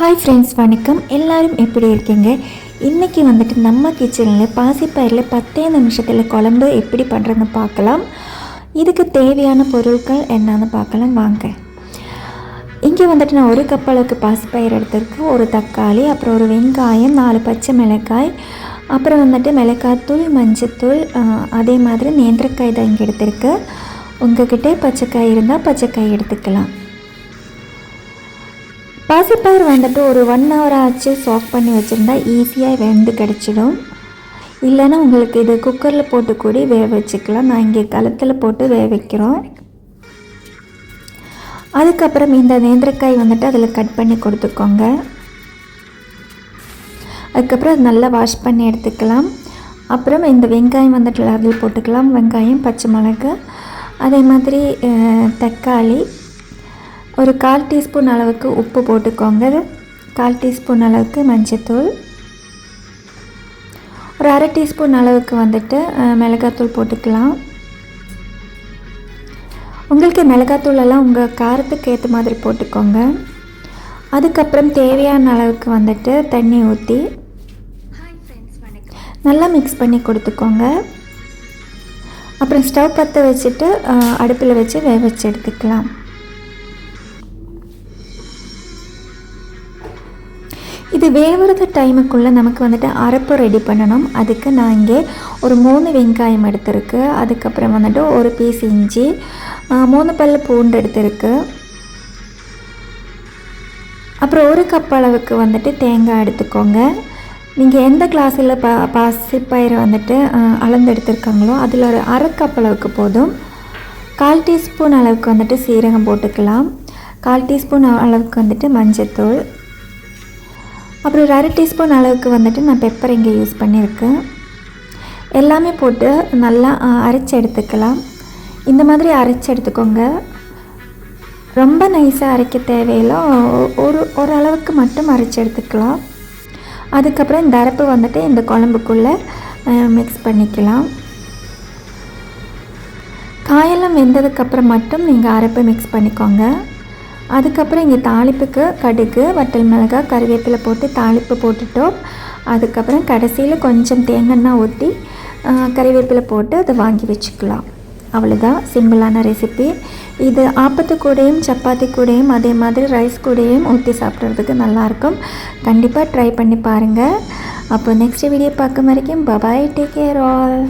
Hi friends வணக்கம். எல்லாரும் எப்படி இருக்கீங்க? இன்றைக்கி வந்துட்டு நம்ம கிச்சனில் பாசிப்பயிரில் பத்தே நிமிஷத்தில் குழம்பு எப்படி பண்ணுறதுன்னு பார்க்கலாம். இதுக்கு தேவையான பொருட்கள் என்னன்னு பார்க்கலாம். வாங்க. இங்கே வந்துட்டு நான் ஒரு கப் அளவுக்கு பாசிப்பயிர் எடுத்திருக்கேன். ஒரு தக்காளி அப்புறம் ஒரு வெங்காயம் நாலு பச்சை மிளகாய் அப்புறம் வந்துட்டு மிளகாத்தூள் மஞ்சத்தூள் அதே மாதிரி நேந்திரக்காய் தான் இங்கே எடுத்திருக்கு உங்ககிட்ட பச்சைக்காய் இருந்தால் பச்சைக்காய் எடுத்துக்கலாம். பாசிப்பயிர் வந்துட்டு ஒரு ஒன் ஹவர் ஆச்சு சாஃப்ட் பண்ணி வச்சுருந்தா ஈஸியாக வெந்து கிடச்சிடும். இல்லைன்னா உங்களுக்கு இது குக்கரில் போட்டு கூடி வேக வச்சுக்கலாம். நான் இங்கே களத்தில் போட்டு வேக வைக்கிறோம். அதுக்கப்புறம் இந்த நேந்திரக்காய் வந்துட்டு அதில் கட் பண்ணி கொடுத்துக்கோங்க. அதுக்கப்புறம் அது நல்லா வாஷ் பண்ணி எடுத்துக்கலாம். அப்புறம் இந்த வெங்காயம் வந்துட்டு அதில் போட்டுக்கலாம். வெங்காயம் பச்சை மிளகு அதே மாதிரி தக்காளி ஒரு கால் டீஸ்பூன் அளவுக்கு உப்பு போட்டுக்கோங்க. கால் டீஸ்பூன் அளவுக்கு மஞ்சத்தூள். ஒரு அரை டீஸ்பூன் அளவுக்கு வந்துட்டு மிளகாத்தூள் போட்டுக்கலாம். உங்களுக்கு மிளகாத்தூள் எல்லாம் உங்கள் காரத்துக்கு ஏற்ற மாதிரி போட்டுக்கோங்க. அதுக்கப்புறம் தேவையான அளவுக்கு வந்துட்டு தண்ணி ஊற்றி நல்லா மிக்ஸ் பண்ணி கொடுத்துக்கோங்க. அப்புறம் ஸ்டவ் பற்ற வச்சுட்டு அடுப்பில் வச்சு வேக வச்சு எடுத்துக்கலாம். இது வேவுறது டைமுக்குள்ளே நமக்கு வந்துட்டு அரைப்பு ரெடி பண்ணணும். அதுக்கு நான் இங்கே ஒரு மூணு வெங்காயம் எடுத்திருக்கு. அதுக்கப்புறம் வந்துட்டு ஒரு பீஸ் இஞ்சி மூணு பல்லு பூண்டு எடுத்திருக்கு. அப்புறம் ஒரு கப் அளவுக்கு வந்துட்டு தேங்காய் எடுத்துக்கோங்க. நீங்கள் எந்த கிளாஸில் பா பாசிப்பயிரை வந்துட்டு அளந்து எடுத்துருக்காங்களோ அதில் ஒரு அரை கப் அளவுக்கு போதும். கால் டீஸ்பூன் அளவுக்கு வந்துட்டு சீரகம் போட்டுக்கலாம். கால் டீஸ்பூன் அளவுக்கு வந்துட்டு மஞ்சத்தூள். அப்புறம் ஒரு அரை டீஸ்பூன் அளவுக்கு வந்துட்டு நான் பெப்பர் இங்கே யூஸ் பண்ணியிருக்கேன். எல்லாமே போட்டு நல்லா அரைச்சி எடுத்துக்கலாம். இந்த மாதிரி அரைச்சி எடுத்துக்கோங்க. ரொம்ப நைஸாக அரைக்க தேவையில்லை. ஒ- ஒரு ஒரு அளவுக்கு மட்டும் அரைச்சி எடுத்துக்கலாம். அதுக்கப்புறம் இந்த அரைப்பு வந்துட்டு இந்த குழம்புக்குள்ளே மிக்ஸ் பண்ணிக்கலாம். காயெல்லாம் வெந்ததுக்கப்புறம் மட்டும் நீங்கள் அரைப்பை மிக்ஸ் பண்ணிக்கோங்க. அதுக்கப்புறம் இங்கே தாளிப்புக்கு கடுகு வட்டல் மிளகாய் கருவேப்பிலை போட்டு தாளிப்பு போட்டுட்டோம். அதுக்கப்புறம் கடைசியில் கொஞ்சம் தேங்காய் ஊற்றி கறிவேப்பிலை போட்டு அதை வாங்கி வச்சுக்கலாம். அவ்வளோதான் சிம்பிளான ரெசிபி இது ஆப்பத்து கூடையும் சப்பாத்தி கூடையும் அதே மாதிரி ரைஸ் கூடையும் ஊற்றி சாப்பிட்றதுக்கு நல்லாயிருக்கும். கண்டிப்பாக ட்ரை பண்ணி பாருங்கள் அப்போ நெக்ஸ்ட் வீடியோ பார்க்கும் வரைக்கும் பபாய் டேக் கேர் ஆல்